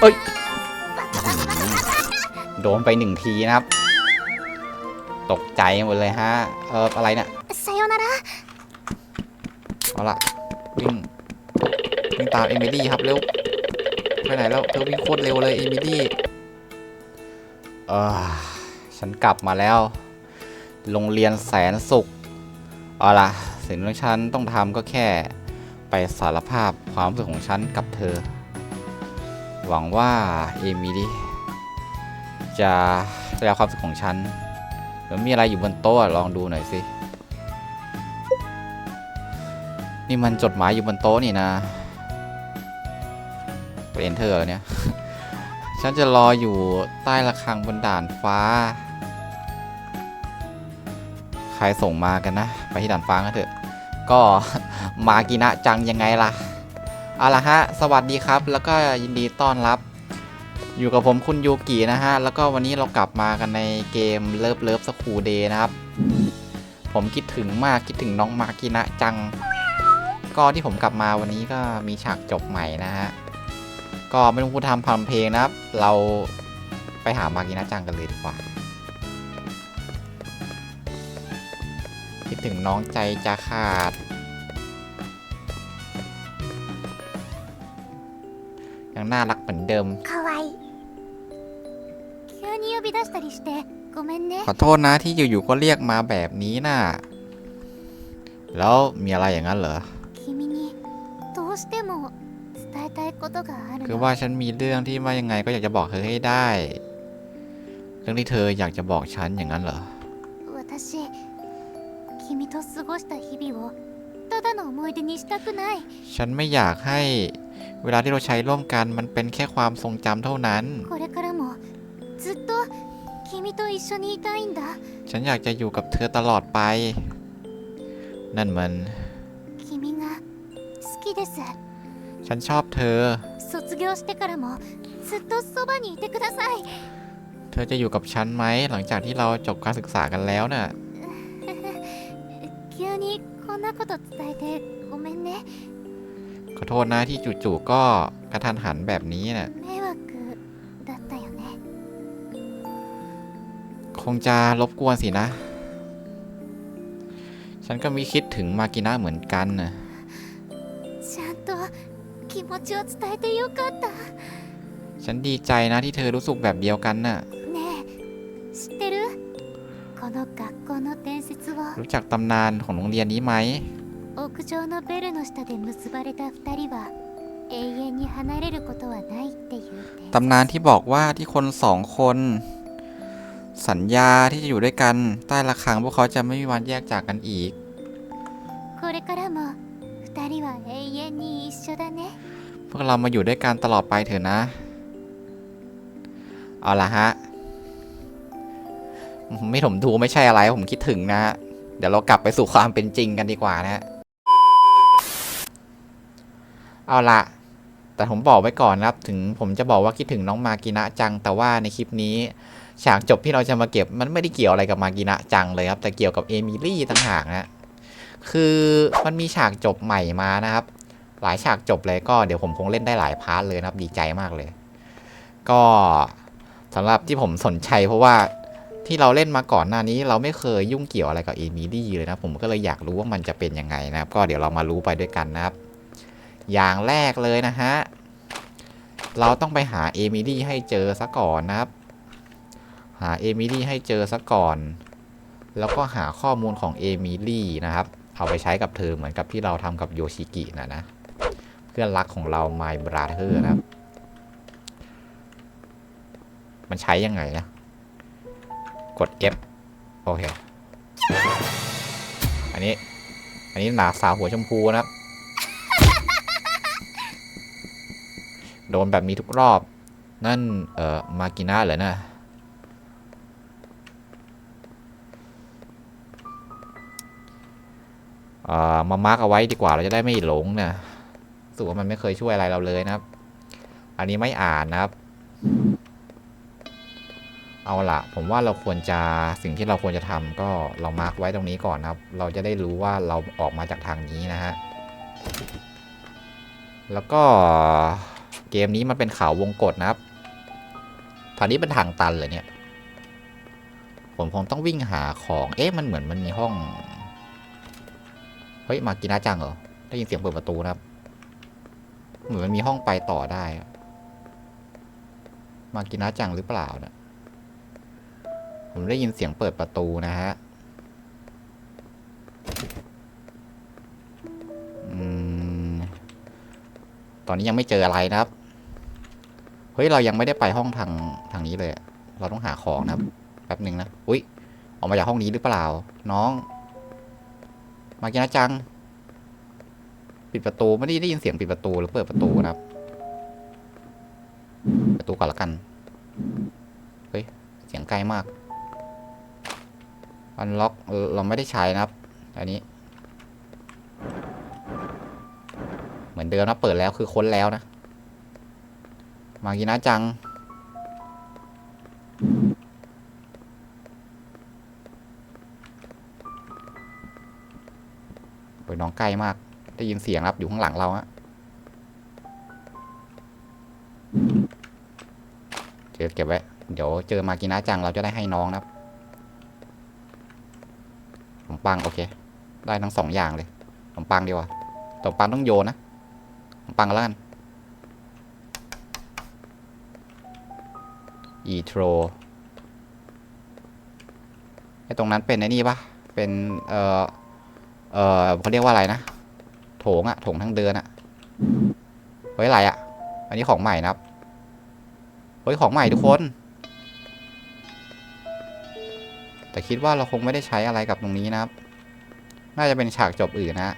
เอ้ย โดนไปหนึ่งทีนะครับ ตกใจหมดเลยฮะ เอออะไรเนี่ยเอาละวิ่งวิ่งตามเอมิลี่ครับเร็วไปไหนแล้วเธอวิ่งโคตรเร็วเลยเอมิลี่เออฉันกลับมาแล้ว โรงเรียนแสนสุขเอาละสิ่งที่ฉันต้องทำก็แค่ไปสารภาพความรู้สึกของฉันกับเธอ หวังว่าเอมิลี่จะได้รับความสึกของฉันหรือมีอะไรอยู่บนโต๊ะลองดูหน่อยสินี่มันจดหมายอยู่บนโต๊ะนี่นะเป็นเธอเนี่ย ฉันจะรออยู่ใต้ระฆังบนด่านฟ้า ใครส่งมากันนะ ไปที่ด่านฟ้ากันเถอะ ก็มากินะจังยังไงล่ะ เอาละฮะ สวัสดีครับ แล้วก็ยินดีต้อนรับ อยู่กับผมคุณยูกินะฮะ แล้วก็วันนี้เรากลับมากันในเกมเลิฟเลิฟสคูเดย์นะครับ ผมคิดถึงมากคิดถึงน้องมากินะจัง ก็ที่ผมกลับมาวันนี้ก็มีฉากจบใหม่นะฮะ ก็ไม่ต้องพูดทำพัมเพลงนะครับ เราไปหามากินะจังกันเลยดีกว่า คิดถึงน้องใจจะขาด ยังน่ารักเหมือนเดิม かわいい急に呼び出したりしてごめんね ขอโทษนะที่อยู่ๆก็เรียกมาแบบนี้น่ะ แล้วมีอะไรอย่างนั้นเหรอ 君にどうしても伝えたいことがある คือ の ว่าฉันมีเรื่องที่ว่ายังไงก็อยากจะบอกเธอให้ได้ เรื่องที่เธออยากจะบอกฉันอย่างนั้นเหรอ 私君と過ごした日々をただの思い出にしたくない ฉันไม่อยากให้ เวลาที่เราใช้ร่วมกันมันเป็นแค่ความทรงจำเท่านั้น ฉันอยากจะอยู่กับเธอตลอดไป นั่นมันฉันชอบเธอเธอจะอยู่กับฉันไหมหลังจากที่เราจบการศึกษากันแล้วนะ่ะ ขอโทษนะที่จู่ๆก็กระทันหันแบบนี้น่ะ 迷惑だったよね คงจะรบกวนสินะ ฉันก็มีคิดถึงมากินะเหมือนกันน่ะ ちゃんと気持ちを伝えてよかった ฉันดีใจนะที่เธอรู้สึกแบบเดียวกันน่ะ ねえ知ってるこの学校の伝説を รู้จักตำนานของโรงเรียนนี้ไหม 屋上のベルの下で結ばれた二人は永遠に離れることはないっていう伝 ตำนานที่บอกว่าที่คนสองคน สัญญาที่จะอยู่ด้วยกัน ใต้ระฆังพวกเขาจะไม่มีวันแยกจากกันอีก これからも二人は永遠に一緒だね พวกเรามาอยู่ด้วยกันตลอดไปเถอะนะ เอาละฮะ ไม่ผมดูไม่ใช่อะไร ผมคิดถึงนะฮะ เดี๋ยวเรากลับไปสู่ความเป็นจริงกันดีกว่านะฮะ เอาละแต่ผมบอกไว้ก่อนนะครับ ถึงผมจะบอกว่าคิดถึงน้องมากินะจัง แต่ว่าในคลิปนี้ ฉากจบที่เราจะมาเก็บมันไม่ได้เกี่ยวอะไรกับมากินะจังเลยครับ แต่เกี่ยวกับเอมิลี่ต่างหากนะ คือมันมีฉากจบใหม่มานะครับ หลายฉากจบเลยก็เดี๋ยวผมคงเล่นได้หลายพาร์ทเลยนะครับ ดีใจมากเลย ก็สำหรับที่ผมสนใจเพราะว่าที่เราเล่นมาก่อนหน้านี้เราไม่เคยยุ่งเกี่ยวอะไรกับเอมิลี่เลยนะ ผมก็เลยอยากรู้ว่ามันจะเป็นยังไงนะครับ ก็เดี๋ยวเรามารู้ไปด้วยกันนะครับ อย่างแรกเลยนะฮะ เราต้องไปหาเอมิลี่ให้เจอซะก่อนนะครับ หาเอมิลี่ให้เจอซะก่อน แล้วก็หาข้อมูลของเอมิลี่นะครับ เอาไปใช้กับเธอเหมือนกับที่เราทำกับโยชิกินะนะ เพื่อนรักของเรา My Brother นะครับ มันใช้ยังไงนะ กด F โอเค อันนี้ อันนี้หนาสาวหัวชมพูนะครับ โดนแบบนี้ทุกรอบ นั่น เอ่อ มากิน่าเหรอนะเอ่อมามาร์กเอาไว้ดีกว่าเราจะได้ไม่หลงนะรู้สึกว่ามันไม่เคยช่วยอะไรเราเลยนะครับ อันนี้ไม่อ่านนะครับ เอาละผมว่าเราควรจะสิ่งที่เราควรจะทำก็เรามาร์กไว้ตรงนี้ก่อนนะครับ เราจะได้รู้ว่าเราออกมาจากทางนี้นะฮะ แล้วก็ เกมนี้มันเป็นข่าววงกฏนะครับทางนี้เป็นทางตันเลยเนี่ย ผมคงต้องวิ่งหาของ เอ๊ะมันเหมือนมันมีห้อง เฮ้ย มากินาจังเหรอ ได้ยินเสียงเปิดประตูนะครับ เหมือนมันมีห้องไปต่อได้ มากินาจังหรือเปล่าเนะผมได้ยินเสียงเปิดประตูนะฮะอืมตอนนี้ยังไม่เจออะไรนะครับ ฮ้ย เรายังไม่ได้ไปห้องทางทางนี้เลย เราต้องหาของนะครับแป๊บหนึ่งนะ อุ้ยออกมาจากห้องนี้หรือเปล่า น้อง มากินะจัง ปิดประตูไม่ได้ได้ยินเสียงปิดประตูหรือเปิดประตูนะครับ ประตูก่อนละกัน เฮ้ย เสียงไกลมาก อันล็อกเออเราไม่ได้ใช้นะครับ อันนี้ เหมือนเดิมนะ เปิดแล้วคือค้นแล้วนะ มากินะจังโอ้ยน้องใกล้มาก ได้ยินเสียงครับ อยู่ข้างหลังเราอะเจอเก็บไว้ เดี๋ยวเจอมากินะจังเราจะได้ให้น้องนะครับขนมปัง โอเค ได้ทั้งสองอย่างเลยขนมปังดีกว่าขนมปังต้องโยนนะขนมปังแล้วกัน อีโทรไอตรงนั้นเป็นไอ้นี่ปะเป็น เอ่อเอ่อเขาเรียกว่าอะไรนะ โถงอะโถงทางเดินอะเฮ้ยอะไรอะอันนี้ของใหม่นะครับเฮ้ยของใหม่ทุกคน แต่คิดว่าเราคงไม่ได้ใช้อะไรกับตรงนี้นะครับ น่าจะเป็นฉากจบอื่นนะ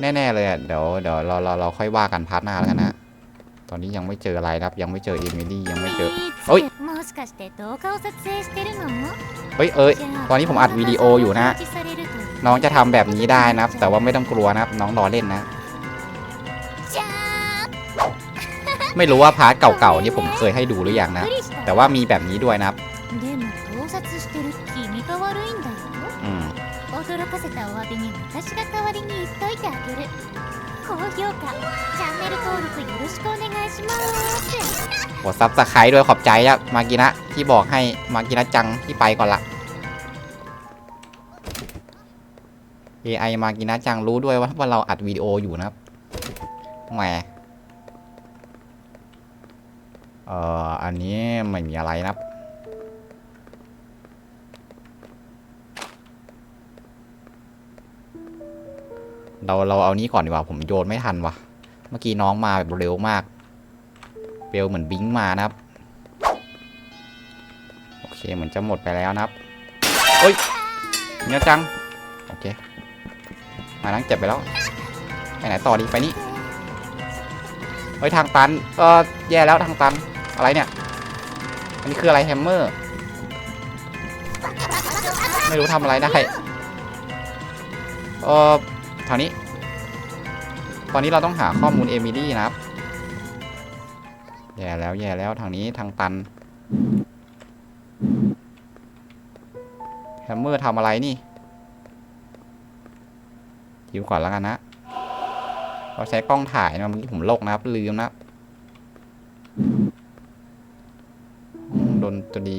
แน่ ๆ เลยอะเดี๋ยวเดี๋ยวเราเราเราค่อยว่ากันพาร์ทหน้าแล้วกันนะ ตอนนี้ยังไม่เจออะไรนะครับ ยังไม่เจอเอมิลี่ยังไม่เจอ おいもしかして動画を撮影してるの เฮ้ยเอ้ย じゃあ ตอนนี้ผมอัดวิดีโออยู่นะ 設置されるといい น้องจะทำแบบนี้ได้นะครับ แต่ว่าไม่ต้องกลัวนะครับ น้องรอเล่นนะ じゃー ไม่รู้ว่าพาร์ทเก่าๆนี่ผมเคยให้ดูหรือยังนะ びっくりした แต่ว่ามีแบบนี้ด้วยนะครับ でも盗撮してる君が悪いんだよ อืม 驚かせたお詫びに私が代わりに言っといてあげる 高評価チャンネル登録よろしくお願いします กดซับสไครต์ด้วยขอบใจครับมากินะที่บอกให้มากินะจังที่ไปก่อนละ AI มากินะจังรู้ด้วยว่าว่าเราอัดวิดีโออยู่นะครับแหมเอ่ออันนี้ไม่มีอะไรนะครับ เราเราเอานี้ก่อนดีกว่าผมโยนไม่ทันวะเมื่อกี้น้องมาแบบเร็วมากเบลเหมือนบิงมานะครับ โอเคเหมือนจะหมดไปแล้วนะครับเฮ้ยเนี้ยจัง โอเค มานั่งเจ็บไปแล้วไปไหนต่อดีไปนี่เฮ้ยทางตันเออแย่แล้วทางตันอะไรเนี่ย อันนี้คืออะไรแฮมเมอร์ ไม่รู้ทำอะไรได้เออ ทางนี้ ตอนนี้เราต้องหาข้อมูลเอมิลี่นะครับ แย่แล้วแย่แล้วทางนี้ทางตัน แฮมเมอร์ทำอะไรนี่ยิวก่อนแล้วกันนะ เราใช้กล้องถ่ายนะเมื่อกี้ผมโลกนะครับ ลืมนะดนตรี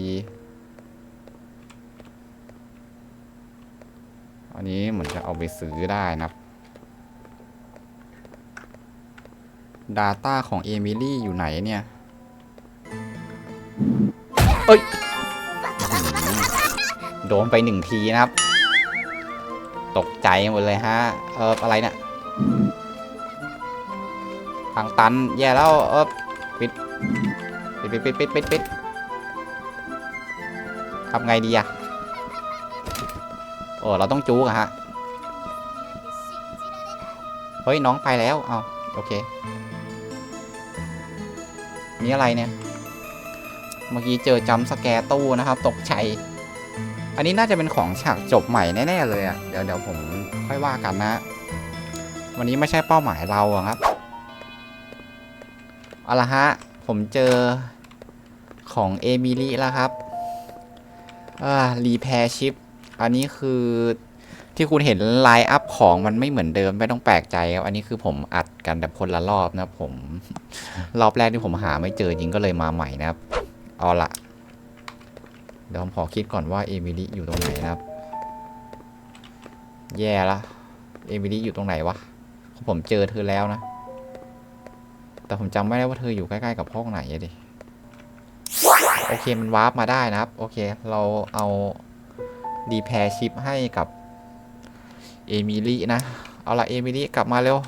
อันนี้เหมือนจะเอาไปซื้อได้นะครับ Data ของเอมิลี่อยู่ไหนเนี่ย เอ้ยอื้อหือโดนไปหนึ่งทีนะครับ ตกใจหมดเลยฮะ เอออะไรเนี่ยทางตัน แย่แล้วเออปิด ปิดปิดปิดปิดปิดปิดทำไงดีอะโอ้เราต้องจูกอะฮะ เฮ้ย น้องไปแล้ว เอาโอเค นี่อะไรเนี่ย เมื่อกี้เจอจัมสแกร์ตู้นะครับ ตกใจ อันนี้น่าจะเป็นของฉากจบใหม่แน่ๆเลยอะ่ะ เดี๋ยวเดี๋ยวผมค่อยว่ากันนะ วันนี้ไม่ใช่เป้าหมายเราครับ เอาละฮะ ผมเจอของเอมิลี่แล้วครับ อ่ารีแพร์ชิป อันนี้คือ ที่คุณเห็นไลน์อัพของมันไม่เหมือนเดิมไม่ต้องแปลกใจครับ อันนี้คือผมอัดกันแบบคนละรอบนะผม รอบแรกที่ผมหาไม่เจอจริงก็เลยมาใหม่นะครับ เอาละเดี๋ยวผมขอคิดก่อนว่าเอมิลี่อยู่ตรงไหนนะครับ แย่ละเอมิลี่อยู่ตรงไหนวะผมเจอเธอแล้วนะ แต่ผมจำไม่ได้ว่าเธออยู่ใกล้ๆกับห้องไหนดิ โอเคมันวาร์ปมาได้นะครับ โอเค เราเอาดีแพรชิปให้กับ เอมิลี่นะ เอาละเอมิลี่กลับมาเร็ว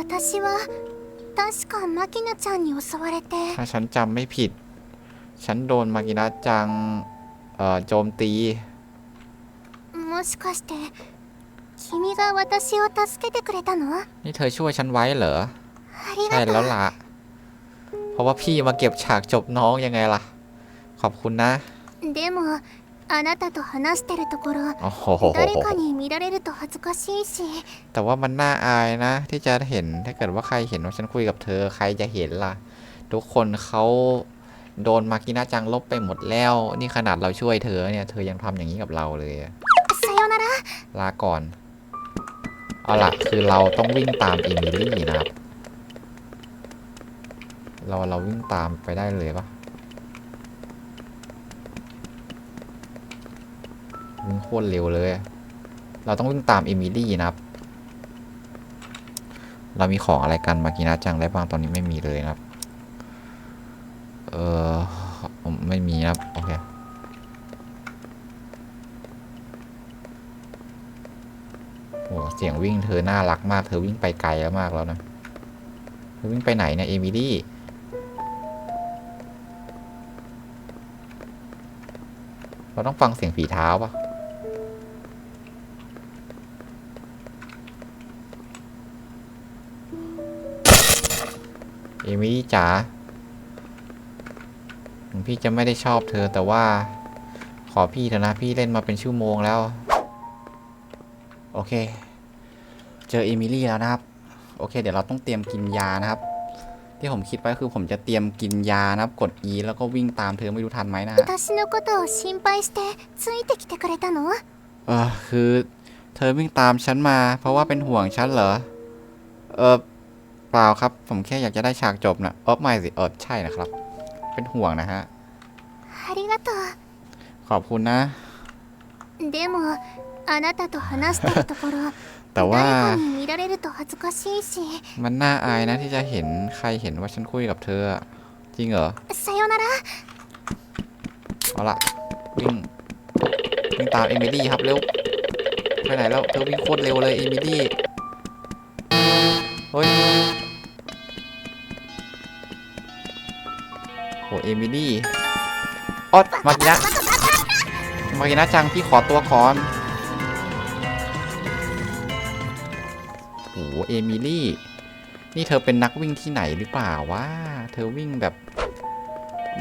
私は確かマキナちゃんに襲われて ถ้าฉันจำไม่ผิด ฉันโดนมากินะจัง เอ่อโจมตี もしかして君が私を助けてくれたのあ นี่เธอช่วยฉันไว้เหรอ り ใช่ がと แล้ว う ล่ะ เพราะว่าพี่มาเก็บฉากจบน้องยังไงล่ะ ขอบคุณนะ でもあなたと話してるところ โอ้โห 誰かに見られると恥ずかしいし แต่ว่ามันน่าอายนะ ที่จะเห็นถ้าเกิดว่าใครเห็นว่าฉันคุยกับเธอ ใครจะเห็นล่ะ ทุกคนเขาโดนมากินะจังลบไปหมดแล้ว นี่ขนาดเราช่วยเธอเนี่ย เธอยังทำอย่างนี้กับเราเลยอะ さよなら ลาก่อน เอาล่ะ คือเราต้องวิ่งตามเอมิลี่นะครับ เราเราวิ่งตามไปได้เลยปะ วิ่งโคตรเร็วเลย เราต้องวิ่งตามเอมิลี่นะครับ เรามีของอะไรกันมากินาจังได้บ้างตอนนี้ไม่มีเลยนะครับ เออไม่มีนะครับ โอเคโอ้เสียงวิ่งเธอน่ารักมาก เธอวิ่งไปไกลแล้วมากแล้วนะ เธอวิ่งไปไหนเนี่ยเอมิลี่เราต้องฟังเสียงฝีเท้าปะ มิลี่จ๋าพี่จะไม่ได้ชอบเธอแต่ว่า ขอพี่เถอะนะพี่เล่นมาเป็นชั่วโมงแล้ว โอเค เจอเอมิลี่แล้วนะครับ โอเค เดี๋ยวเราต้องเตรียมกินยานะครับ ที่ผมคิดไว้คือผมจะเตรียมกินยานะครับ กด E แล้วก็วิ่งตามเธอไม่รู้ทันไหมนะเออคือ เธอวิ่งตามฉันมา เพราะว่าเป็นห่วงฉันเหรอ เออ ปล่าครับ ผมแค่อยากจะได้ฉากจบนะเออไม่สิ เออใช่นะครับ เป็นห่วงนะฮะ ありがと ขอบคุณนะ うでもあなたと話してるところ แต่ว่า 誰かに見られると恥ずかしいし มันน่าอายนะที่จะเห็นใครเห็นว่าฉันคุยกับเธออะจริงเหรอ さよなら เอาละวิ่งวิ่งตามเอมิลี่ครับเร็วไปไหนแล้วเธอวิ่งโคตรเร็วเลยเอมิลี่เฮ้ย เอมิลี่ออดมากินะมากินะจังพี่ขอตัวก่อนโหเอมิลี่ นี่เธอเป็นนักวิ่งที่ไหนหรือเปล่าวะ เธอวิ่งแบบ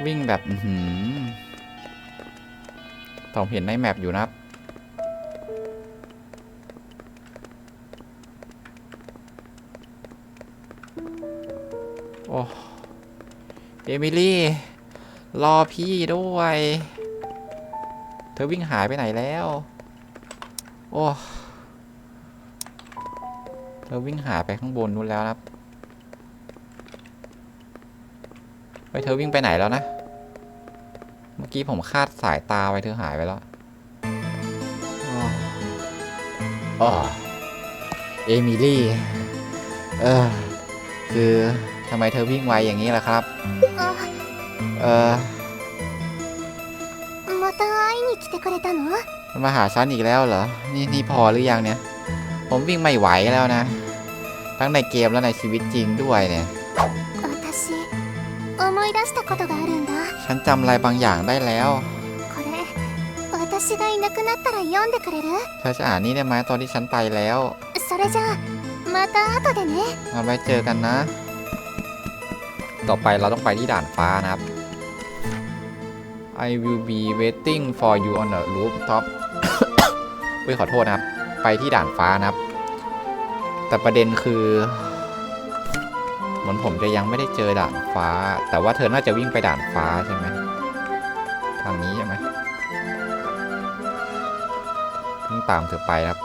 วิ่งแบบ อืมผมเห็นในแมปอยู่นะ เอมิลี่ รอพี่ด้วย เธอวิ่งหายไปไหนแล้ว โอ้เธอวิ่งหายไปข้างบนนู้นแล้วนะครับเฮ้ยเธอวิ่งไปไหนแล้วนะ เมื่อกี้ผมคาดสายตาไว้เธอหายไปแล้วอ๋อเอมิลี่ เออ คือำไมเธอวิ่งไวอย่างนี้ล่ะครับ เออมาหาฉันอีกแล้วเหรอ นี่นี่พอหรือยังเนี่ย ผมวิ่งไม่ไหวแล้วนะ ทั้งในเกมและในชีวิตจริงด้วยเนี่ยฉันจำอะไรบางอย่างได้แล้วเธอจะอ่านนี่ได้ไหมตอนที่ฉันไปแล้วเอาไว้เจอกันนะ ต่อไปเราต้องไปที่ด่านฟ้านะครับ I will be waiting for you on the rooftop เว้ยขอโทษนะครับ ไปที่ด่านฟ้านะครับ แต่ประเด็นคือ เหมือนผมจะยังไม่ได้เจอด่านฟ้า แต่ว่าเธอน่าจะวิ่งไปด่านฟ้าใช่ไหมทางนี้ใช่ไหมตามเธอไปครับ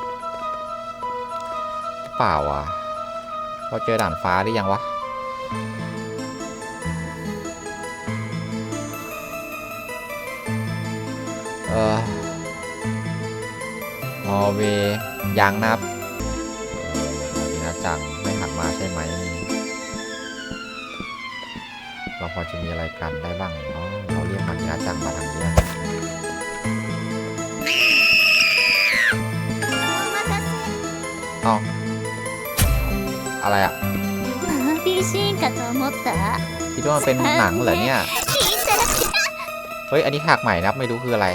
เปล่าอะเราเจอด่านฟ้าหรือยังวะ อร์เวย์ยังนะครับนี่นะจังไม่หักมาใช่ไหม เราพอจะมีอะไรกันได้บ้างเนาะเราเรียกมันนะจังมาทางนี้นะอาอะไรอะคิดว่ามันเป็นหนังเหรอเนี่ย เฮ้ย อันนี้ฉากใหม่นะไม่รู้คืออะไร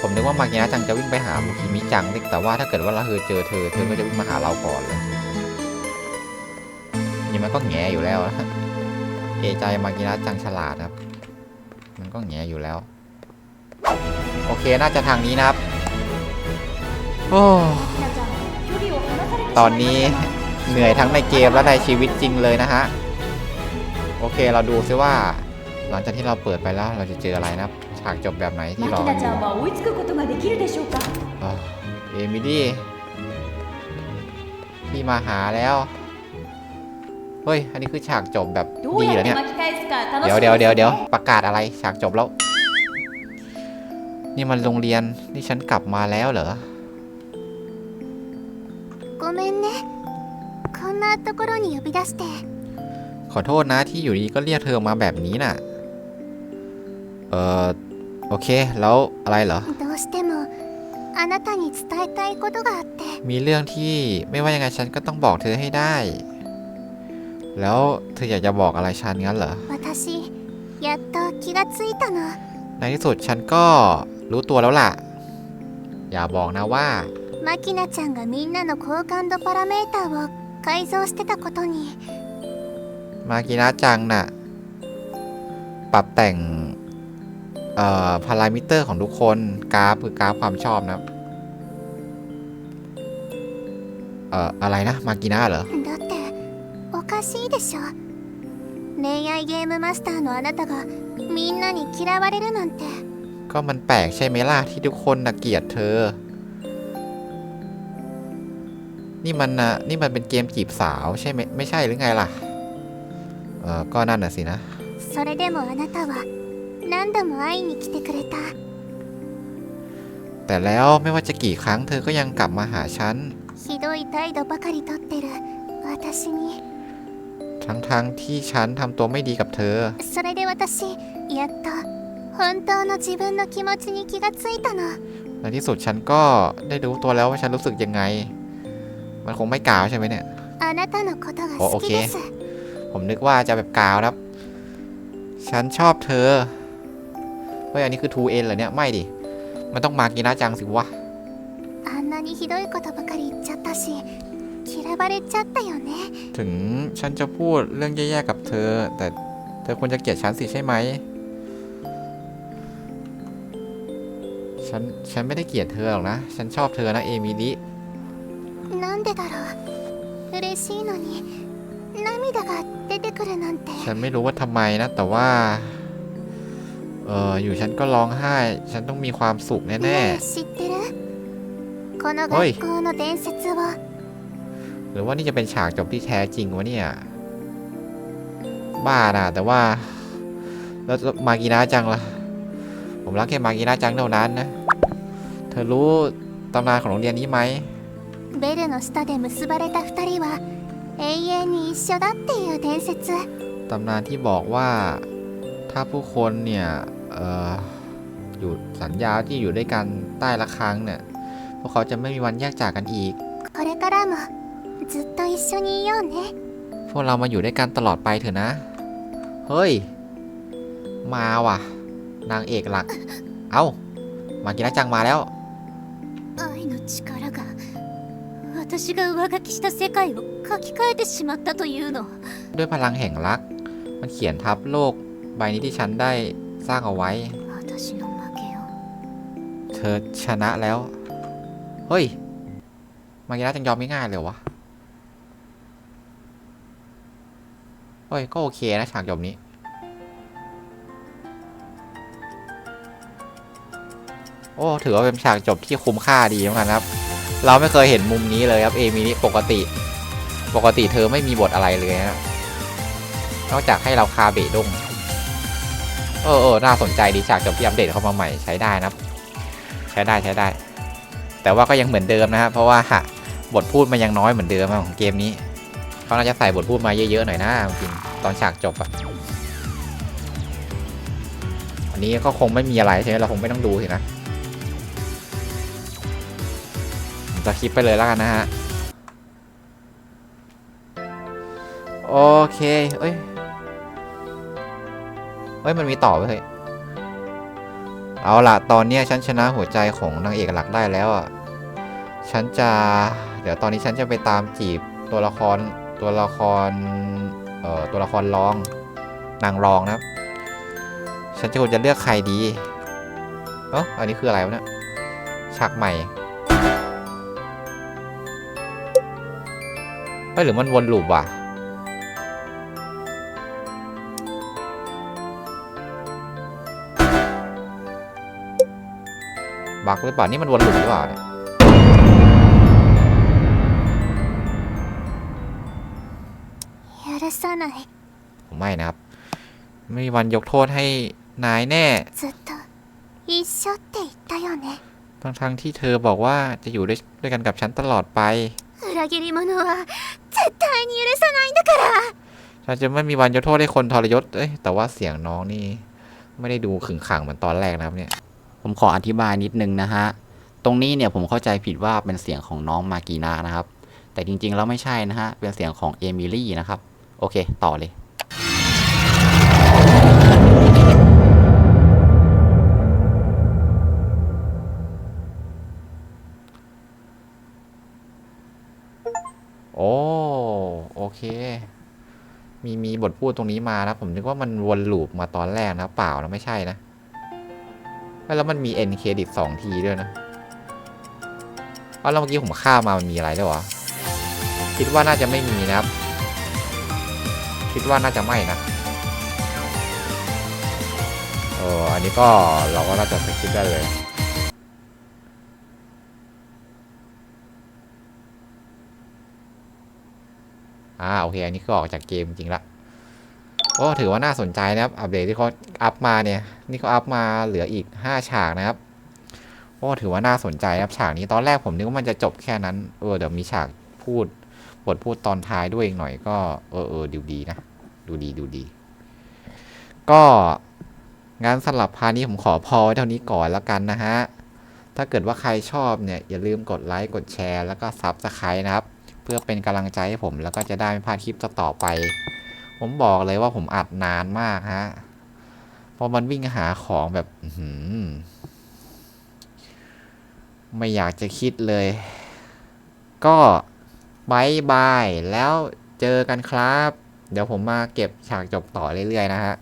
ผมนึกว่ามากินะจังจะวิ่งไปหาบุคิมิจังแต่ว่าถ้าเกิดว่าเราเธอเจอเธอเธอก็จะวิ่งมาหาเราก่อนเลยนี่มันก็แงอยู่แล้วเอใจมากินะจังฉลาดครับ มันก็แงอยู่แล้ว โอเคน่าจะทางนี้นะครับโอ้ตอนนี้เหนื่อยทั้งในเกมและในชีวิตจริงเลยนะฮะ โอเคเราดูซิว่า หลังจากที่เราเปิดไปแล้วเราจะเจออะไรนะครับ ฉากจบแบบไหนที่รออยู่เอมิลี่ที่มาหาแล้ว เฮ้ย อันนี้คือฉากจบแบบดีเหรอเนี่ย เดี๋ยวเดี๋ยวเดี๋ยวเดี๋ยวประกาศอะไรฉากจบแล้ว นี่มันโรงเรียนนี่ฉันกลับมาแล้วเหรอขอโทษนะที่อยู่ดีก็เรียกเธอมาแบบนี้น่ะ เอ่อ โอเค แล้วอะไรเหรอ どうしてもあなたに伝えたいことがあって มีเรื่องที่ไม่ว่ายังไงฉันก็ต้องบอกเธอให้ได้ แล้วเธออยากจะบอกอะไรฉันงั้นเหรอ 私やっと気がついたの ในที่สุดฉันก็รู้ตัวแล้วล่ะ อย่าบอกนะว่า マキナちゃんがみんなの好感度パラメーターを改造してたことに มากินะจังน่ะ ปรับแต่ง เอ่อ พารามิเตอร์ของทุกคนกราฟคือกราฟความชอบนะครับ เอ่อ อะไรนะ มากินะเหรอ だっておかしいでしょ恋愛ゲームマスターのあなたがみんなに嫌われるなんて ก็มันแปลกใช่ไหมล่ะ ที่ทุกคนน่ะเกลียดเธอ นี่มันนะนี่มันเป็นเกมจีบสาวใช่ไหมไม่ใช่หรือไงล่ะ เออก็นั่นน่ะสินะ それでもあなたは 何度も会いに来てくれたแต่แล้วไม่ว่าจะกี่ครั้งเธอก็ยังกลับมาหาฉันひどい態度ばかりとってる私にทั้งๆทที่ฉันทำตัวไม่ดีกับเธอそれで私やっと本当の自分の気持ちに気がついたのในที่สุดฉันก็ได้รู้ตัวแล้วว่าฉันรู้สึกยังไง มันคงไม่กล่าวใช่ไหมเนี่ยあなたのことが好きです、ผมนึกว่าจะแบบกล่าวครับ ฉันชอบเธอ เฮ้ยอันนี้คือ 2N เหรอเนี่ยไม่ดิมันต้องมากีน่าจังสิวะถึงฉันจะพูดเรื่องแย่ๆกับเธอ แต่เธอควรจะเกลียดฉันสิใช่ไหมฉันฉันไม่ได้เกลียดเธอหรอกนะ ฉันชอบเธอนะเอมิลี่ฉันไม่รู้ว่าทำไมนะ แต่ว่า เอออยู่ฉันก็ร้องไห้ ฉันต้องมีความสุขแน่ ねえ知ってるこのおい学校の伝説を ๆ หรือว่านี่จะเป็นฉากจบที่แท้จริงวะเนี่ย บ้านะแต่ว่า แล้วมากีนาจังล่ะ ผมรักแค่มากีนาจังเท่านั้นนะ เธอรู้ตำนานของโรงเรียนนี้ไหม ベルの下で結ばれた二人は永遠に一緒だっていう伝説 ตำนานที่บอกว่าถ้าผู้คนเนี่ย เ อยู่สัญญาที่อยู่ด้วยกันใต้ละครั้งเนี่ยพวกเขาจะไม่มีวันแยกจากกันอีกพวกเรามาอยู่ด้วยกันตลอดไปเถอะนะ เฮ้ย มาว่ะ นางเอกหลัก เอา้า มากินจังมาแล้วด้วยพลังแห่งรัก มันเขียนทับโลก ใบนี้ที่ฉันได้ สร้างเอาไว้ เธอชนะแล้ว เฮ้ย มายาจังยอมไม่ง่ายเลยวะเฮ้ย ก็โอเคนะฉากจบนี้ โอ้ ถือว่าเป็นฉากจบที่คุ้มค่าดีเหมือนกันครับ เราไม่เคยเห็นมุมนี้เลยครับ เอมินี่ปกติ ปกติเธอไม่มีบทอะไรเลยนะนอกจากให้เราคาเบะดง เออเออน่าสนใจดีฉากจบที่อัปเดตเข้ามาใหม่ใช้ได้นะครับใช้ได้ใช้ได้ แต่ว่าก็ยังเหมือนเดิมนะครับเพราะว่าหะบทพูดมันยังน้อยเหมือนเดิมของเกมนี้เขาน่าจะใส่บทพูดมาเยอะๆหน่อยนะจริงตอนฉากจบอะอันนี้ก็คงไม่มีอะไรใช่ไหมเราคงไม่ต้องดูสินะจะคลิปไปเลยแล้วกันนะฮะ โอเค เอ้ย เฮ้ยมันมีต่อไปเฮ้ยเอาละตอนนี้ฉันชนะหัวใจของนางเอกหลักได้แล้วอะฉันจะ เดี๋ยวตอนนี้ฉันจะไปตามจีบตัวละครตัวละครเอ่อตัวละครรองนางรองนะฉันจะควรจะเลือกใครดีเอ้าอันนี้คืออะไรวะเนี่ยฉากใหม่เฮ้ยหรือมันวนลูปว่ะ บักหรือเปล่า นี่มันวนหลุมหรือเปล่าเนี่ยผมไม่นะครับ ไม่มีวันยกโทษให้นายแน่ทั้งทั้งที่เธอบอกว่าจะอยู่ด้วยวยกันกับฉันตลอดไปฉันจะไม่มีวันยกโทษให้คนทรยศเอ้ยแต่ว่าเสียงน้องนี่ ไม่ได้ดูขึงขังเหมือนตอนแรกนะครับเนี่ย ผมขออธิบายนิดนึงนะฮะ ตรงนี้เนี่ยผมเข้าใจผิดว่าเป็นเสียงของน้องมากีนานะครับ แต่จริงๆ แล้วไม่ใช่นะฮะ เป็นเสียงของเอมิลี่นะครับ โอเค ต่อเลยโอ้โอเค มีมีบทพูดตรงนี้มานะผมนึกว่ามันวนลูปมาตอนแรกนะเปล่านะไม่ใช่นะ แล้วมันมีเอ็นเครดิตสองทีด้วยนะเอาแล้วเมื่อกี้ผมข้ามามันมีอะไรด้วยวะคิดว่าน่าจะไม่มีนะครับ คิดว่าน่าจะไม่นะเอออันนี้ก็เราก็น่าจะสคิปได้เลยอ่าโอเค อันนี้ก็ออกจากเกมจริงละ โอ้ถือว่าน่าสนใจนะครับ อัปเดตที่เขาอัพมาเนี่ย นี่เขาอัพมาเหลืออีก 5 ฉากนะครับโอ้ถือว่าน่าสนใจครับฉากนี้ตอนแรกผมนึกว่ามันจะจบแค่นั้น เออเดี๋ยวมีฉากพูดบทพูดตอนท้ายด้วยอีกหน่อยก็เออเออดูดีนะ ดูดีดูดี ก็งานสลับพานี้ผมขอพอไว้เท่านี้ก่อนแล้วกันนะฮะ ถ้าเกิดว่าใครชอบเนี่ย อย่าลืมกดไลค์กดแชร์แล้วก็ซับสไครต์นะครับ เพื่อเป็นกำลังใจให้ผมแล้วก็จะได้ไม่พลาดคลิปต่อไป ผมบอกเลยว่าผมอัดนานมากฮะ เพราะมันวิ่งหาของแบบไม่อยากจะคิดเลย ก็บายบาย แล้วเจอกันครับ เดี๋ยวผมมาเก็บฉากจบต่อเรื่อยๆนะฮะ